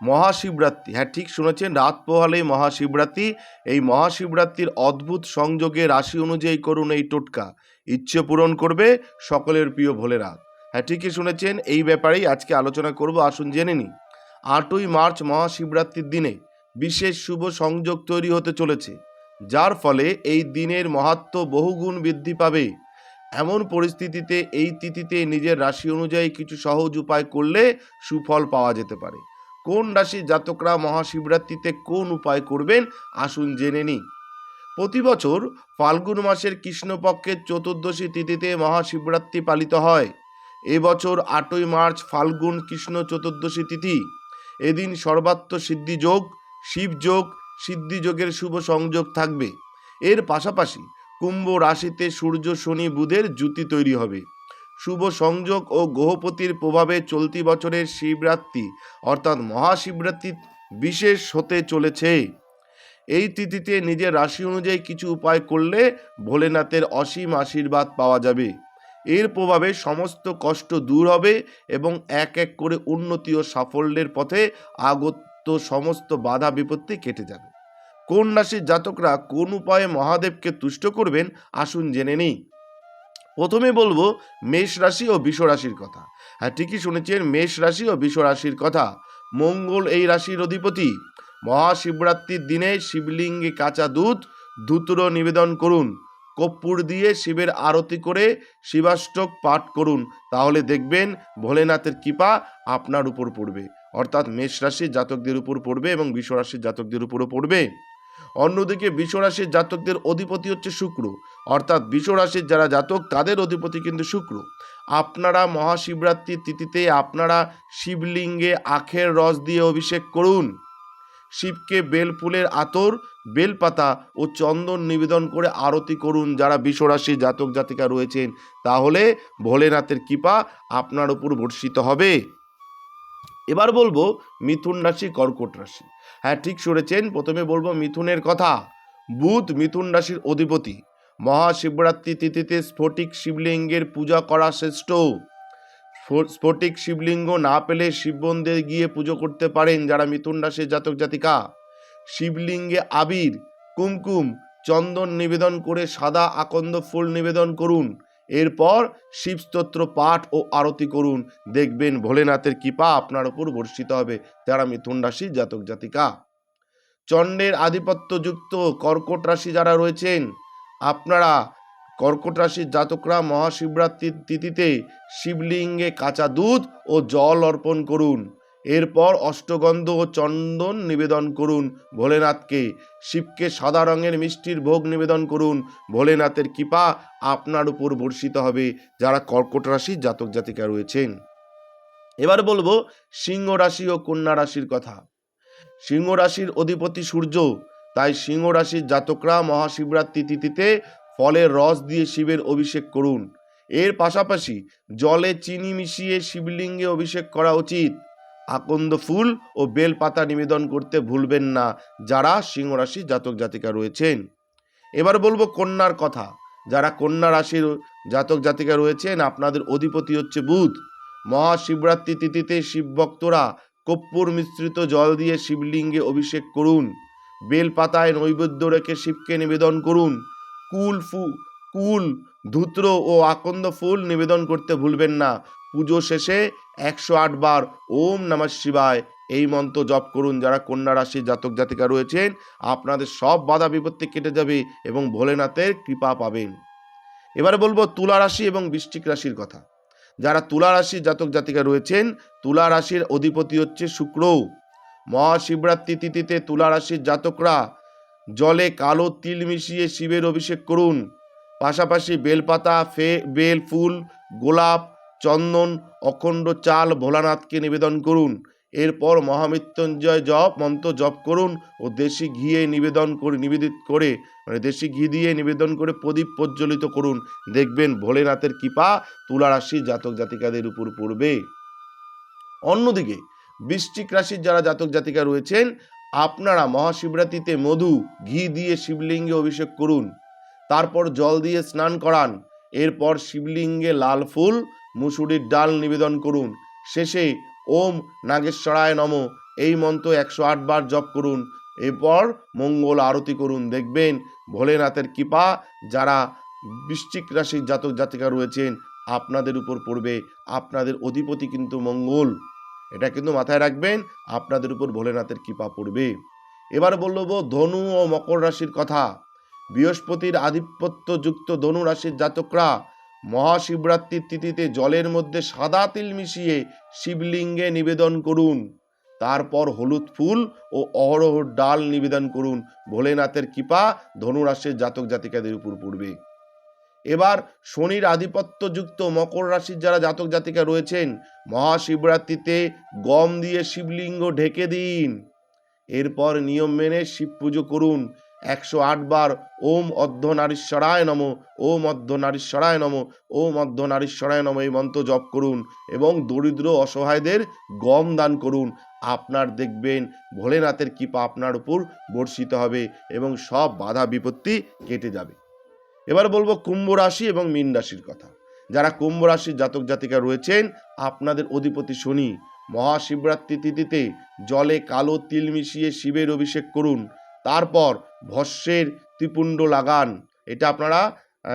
মহাশিবরাত্রি। হ্যাঁ ঠিক শুনেছেন? রাত পোহালেই মহাশিবরাত্রি। এই মহাশিবরাত্রির অদ্ভুত সংযোগে রাশি অনুযায়ী করুন এই টোটকা। ইচ্ছে পূরণ করবে সকলের প্রিয় ভোলেনাথ হ্যাঁ ঠিকই শুনেছেন? এই ব্যাপারেই আজকে আলোচনা করব। আসুন জেনে নিই। আটই মার্চ মহাশিবরাত্রির দিনে বিশেষ শুভ সংযোগ তৈরি হতে চলেছে, যার ফলে এই দিনের মাহাত্ম বহুগুণ বৃদ্ধি পাবে। এমন পরিস্থিতিতে এই তিথিতে নিজের রাশি অনুযায়ী কিছু সহজ উপায় করলে সুফল পাওয়া যেতে পারে। কোন রাশির জাতকরা মহাশিবরাত্রিতে কোন উপায় করবেন? আসুন জেনে নিই। প্রতি বছর ফাল্গুন মাসের কৃষ্ণপক্ষের চতুর্দশী তিথিতে মহাশিবরাত্রি পালিত হয়। এবছর আটই মার্চ ফাল্গুন কৃষ্ণ চতুর্দশী তিথি। এদিন সর্বাত্ম সিদ্ধিযোগ শিবযোগ সিদ্ধিযোগের শুভ সংযোগ থাকবে। এর পাশাপাশি কুম্ভ রাশিতে সূর্য, শনি, বুধের জুতি তৈরি হবে। শুভ সংযোগ ও গ্রহপতির প্রভাবে চলতি বছরের শিবরাত্রি, অর্থাৎ মহাশিবরাত্রি, বিশেষ হতে চলেছে। এই তিথিতে নিজের রাশি অনুযায়ী কিছু উপায় করলে ভোলেনাথের অসীম আশীর্বাদ পাওয়া যাবে। এর প্রভাবে সমস্ত কষ্ট দূর হবে এবং এক এক করে উন্নতি ও সাফল্যের পথে আগত সমস্ত বাধা বিপত্তি কেটে যাবে। কোন রাশির জাতকরা কোন উপায়ে মহাদেবকে তুষ্ট করবেন, আসুন জেনে নিই। প্রথমে বলব, মেষ রাশি ও বিষ রাশির কথা। হ্যাঁ ঠিকই শুনেছেন, মেষ রাশি ও বিষ রাশির কথা। মঙ্গল এই রাশির অধিপতি। মহাশিবরাত্রির দিনে শিবলিঙ্গে কাঁচা দুধ, ধুতুরো নিবেদন করুন। কর্পূর দিয়ে শিবের আরতি করে শিবাষ্টক পাঠ করুন। তাহলে দেখবেন ভোলেনাথের কৃপা আপনার উপর পড়বে। অর্থাৎ মেষ রাশির জাতকদের উপর পড়বে এবং বিষ রাশির জাতকদের উপরও পড়বে। অন্যদিকে বিষ রাশির জাতকদের অধিপতি হচ্ছে শুক্র। অর্থাৎ বিষ রাশির যারা জাতক, তাদের অধিপতি কিন্তু শুক্র। আপনারা মহাশিবরাত্রির তিথিতে আপনারা শিবলিঙ্গে আখের রস দিয়ে অভিষেক করুন। শিবকে বেলফুলের আতর, বেলপাতা ও চন্দন নিবেদন করে আরতি করুন যারা বিশ্বরাশি জাতক জাতিকা রয়েছেন। তাহলে ভোলেনাথের কৃপা আপনার উপর বর্ষিত হবে। এবার বলব মিথুন রাশি, কর্কট রাশি। হ্যাঁ ঠিক শুনেছেন, প্রথমে বলব মিথুনের কথা। বুধ মিথুন রাশির অধিপতি। মহাশিবরাত্রি তিথিতে স্ফটিক শিবলিঙ্গের পূজা করা শ্রেষ্ঠ। স্ফটিক শিবলিঙ্গ না পেলে শিব মন্দিরে গিয়ে পুজো করতে পারেন যারা মিথুন রাশির জাতক জাতিকা। শিবলিঙ্গে আবির, কুমকুম, চন্দন নিবেদন করে সাদা আকন্দ ফুল নিবেদন করুন। এরপর শিবস্তোত্র পাঠ ও আরতি করুন। দেখবেন ভোলেনাথের কৃপা আপনার উপর বর্ষিত হবে। যারা মিথুন রাশির জাতক জাতিকা। চণ্ডের আধিপত্যযুক্ত কর্কট রাশি যারা রয়েছেন, আপনারা কর্কট রাশির জাতকরা মহাশিবরাত্রির তিথিতে শিবলিঙ্গে কাঁচা দুধ ও জল অর্পণ করুন। এরপর অষ্টগন্ধ ও চন্দন নিবেদন করুন ভোলেনাথকে। শিবকে সাদা রঙের মিষ্টির ভোগ নিবেদন করুন। ভোলেনাথের কৃপা আপনার উপর বর্ষিত হবে। যারা কর্কট রাশির জাতক জাতিকা রয়েছেন। এবার বলব সিংহ রাশি ও কন্যা রাশির কথা। সিংহ রাশির অধিপতি সূর্য, তাই সিংহ রাশির জাতকরা মহাশিবরাত্রি তিথিতে ফলের রস দিয়ে শিবের অভিষেক করুন। এর পাশাপাশি জলে চিনি মিশিয়ে শিবলিঙ্গে অভিষেক করা উচিত। আকন্দ ফুল ও বেলপাতা নিবেদন করতে ভুলবেন না যারা সিংহ রাশির জাতক জাতিকা রয়েছেন। এবার বলব কন্যার কথা। যারা কন্যা রাশির জাতক জাতিকা রয়েছেন, আপনাদের অধিপতি হচ্ছে বুধ। মহাশিবরাত্রি তিথিতে শিব ভক্তরা কর্পূর মিশ্রিত জল দিয়ে শিবলিঙ্গে অভিষেক করুন। বেলপাতায় নৈবেদ্য রেখে শিবকে নিবেদন করুন। কুল ফু, কুল, ধূত্র ও আকন্দ ফুল নিবেদন করতে ভুলবেন না। পুজো শেষে একশো আট বার ওম নমঃ শিবায় এই মন্ত্র জপ করুন। যারা কন্যা রাশির জাতক জাতিকা রয়েছেন, আপনাদের সব বাধা বিপত্তি কেটে যাবে এবং ভোলেনাথের কৃপা পাবেন। এবারে বলব তুলা রাশি এবং বৃষ্টিক রাশির কথা। যারা তুলা রাশির জাতক জাতিকা রয়েছেন, তুলা রাশির অধিপতি হচ্ছে শুক্র। মহাশিবরাত্রি তিথিতে তুলা রাশির জাতকরা জলে কালো তিল মিশিয়ে শিবের অভিষেক করুন। পাশাপাশি বেলপাতা, ফে, বেল, ফুল, গোলাপ চন্দন অখণ্ড চাল ভোলানাথকে নিবেদন করুন। এরপর মহামৃত্যুঞ্জয় জপ, মন্ত্র জপ করুন ও দেশি ঘিয়ে নিবেদন করে, নিবেদিত করে মানে দেশি ঘি দিয়ে নিবেদন করে প্রদীপ প্রজ্বলিত করুন। দেখবেন ভোলেনাথের কৃপা তুলা রাশির জাতক জাতিকাদের উপর পড়বে। অন্যদিকে বৃশ্চিক রাশির যারা জাতক জাতিকা রয়েছেন, আপনারা মহাশিবরাত্রিতে মধু, ঘি দিয়ে শিবলিঙ্গে অভিষেক করুন। তারপর জল দিয়ে স্নান করান। এরপর শিবলিঙ্গে লাল ফুল মুসুরির ডাল নিবেদন করুন। শেষে, ওম নাগেশ্বরায় নম। এই মন্ত্র একশো বার জপ করুন। এরপর মঙ্গল আরতি করুন। দেখবেন ভোলেনাথের কৃপা, যারা বৃশ্চিক রাশির জাতক জাতিকা রয়েছেন, আপনাদের উপর পড়বে। আপনাদের অধিপতি কিন্তু মঙ্গল। এটা কিন্তু মাথায় রাখবেন, আপনাদের উপর ভোলেনাথের কৃপা পড়বে। এবার বলব ধনু ও মকর রাশির কথা। বৃহস্পতির আধিপত্যযুক্ত ধনু রাশির জাতকরা মহাশিবরাত্রির তিথিতে জলের মধ্যে সাদা তিল মিশিয়ে শিবলিঙ্গে নিবেদন করুন। তারপর হলুদ ফুল ও অহরহ ডাল নিবেদন করুন। ভোলেনাথের কৃপা ধনুরাশির জাতক জাতিকাদের উপর পড়বে। এবার শনির আধিপত্যযুক্ত মকর রাশির যারা জাতক জাতিকা রয়েছেন, মহাশিবরাত্রিতে গম দিয়ে শিবলিঙ্গ ঢেকে দিন। এরপর নিয়ম মেনে শিব পুজো করুন। একশো আট বার ওম অর্ধ নারীশ্বরায় নম, ওম অর্ধ নারীশ্বরায় নম, ওম অর্ধ নারীশ্বরায় নম এই মন্ত্র জপ করুন এবং দরিদ্র অসহায়দের গম দান করুন। আপনার দেখবেন ভোলেনাথের কৃপা আপনার উপর বর্ষিত হবে এবং সব বাধা বিপত্তি কেটে যাবে। এবার বলব কুম্ভ রাশি এবং মীন রাশির কথা। যারা কুম্ভ রাশির জাতক জাতিকা রয়েছেন, আপনাদের অধিপতি শনি। মহাশিবরাত্রি তিথিতে জলে কালো তিল মিশিয়ে শিবের অভিষেক করুন। তারপর ভস্যের ত্রিপুণ্ড লাগান। এটা আপনারা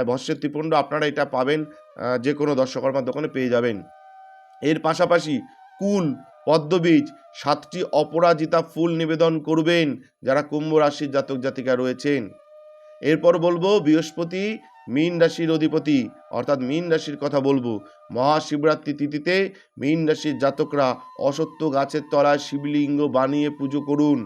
ভস্যের ত্রিপুণ্ড আপনারা এটা পাবেন যে কোনো দর্শকর্মার দোকানে পেয়ে যাবেন। এর পাশাপাশি কুল, পদ্মবীজ সাতটি অপরাজিতা ফুল নিবেদন করবেন, যারা কুম্ভ রাশির জাতক জাতিকা রয়েছেন। এরপর বলব, বৃহস্পতি মীন রাশির অধিপতি, অর্থাৎ মীন রাশির কথা বলব, মহাশিবরাত্রি তিথিতে মীন রাশির জাতকরা অসত্য গাছের তলায় শিবলিঙ্গ বানিয়ে পুজো করুন।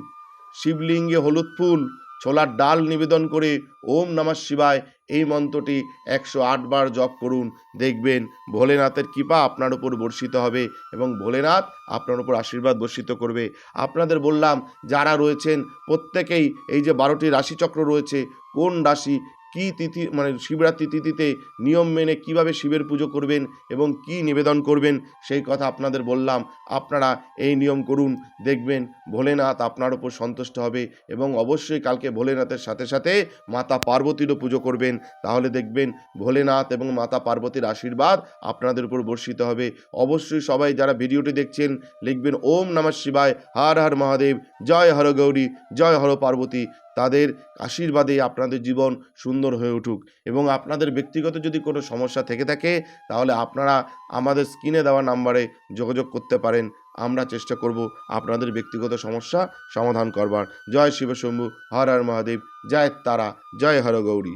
শিবলিঙ্গে হলুদ ফুল ছোলার ডাল নিবেদন করে ওম নমঃ শিবায় এই মন্ত্রটি একশো আট বার জপ করুন, দেখবেন ভোলেনাথের কৃপা আপনার উপর বর্ষিত হবে এবং ভোলেনাথ আপনার উপর আশীর্বাদ বর্ষিত করবে। আপনাদের বললাম, যারা রয়েছেন, প্রত্যেকেই এই যে বারোটি রাশিচক্র রয়েছে, কোন রাশি কি তিথি মানে শিবরাত্রি তিথিতে নিয়ম মেনে কীভাবে শিবের পুজো করবেন এবং কি নিবেদন করবেন, সেই কথা আপনাদের বললাম। আপনারা এই নিয়ম করুন, দেখবেন ভোলেনাথ আপনার উপর সন্তুষ্ট হবে এবং অবশ্যই কালকে ভোলেনাথের সাথে সাথে মাতা পার্বতীরও পুজো করবেন। তাহলে দেখবেন ভোলেনাথ এবং মাতা পার্বতীর আশীর্বাদ আপনাদের উপর বর্ষিত হবে। অবশ্যই সবাই যারা ভিডিওটি দেখছেন, লিখবেন ওম নমঃ শিবায়, হর হর মহাদেব, জয় হর গৌরী, জয় হর পার্বতী। তাদের আশীর্বাদে আপনাদের জীবন সুন্দর হয়ে উঠুক। এবং আপনাদের ব্যক্তিগত যদি কোনো সমস্যা থেকে থাকে, তাহলে আপনারা আমাদের স্ক্রিনে দেওয়া নাম্বারে যোগাযোগ করতে পারেন। আমরা চেষ্টা করব আপনাদের ব্যক্তিগত সমস্যা সমাধান করবার। জয় শিবশম্ভু, হর হর মহাদেব, জয় তারা, জয় হর গৌরী।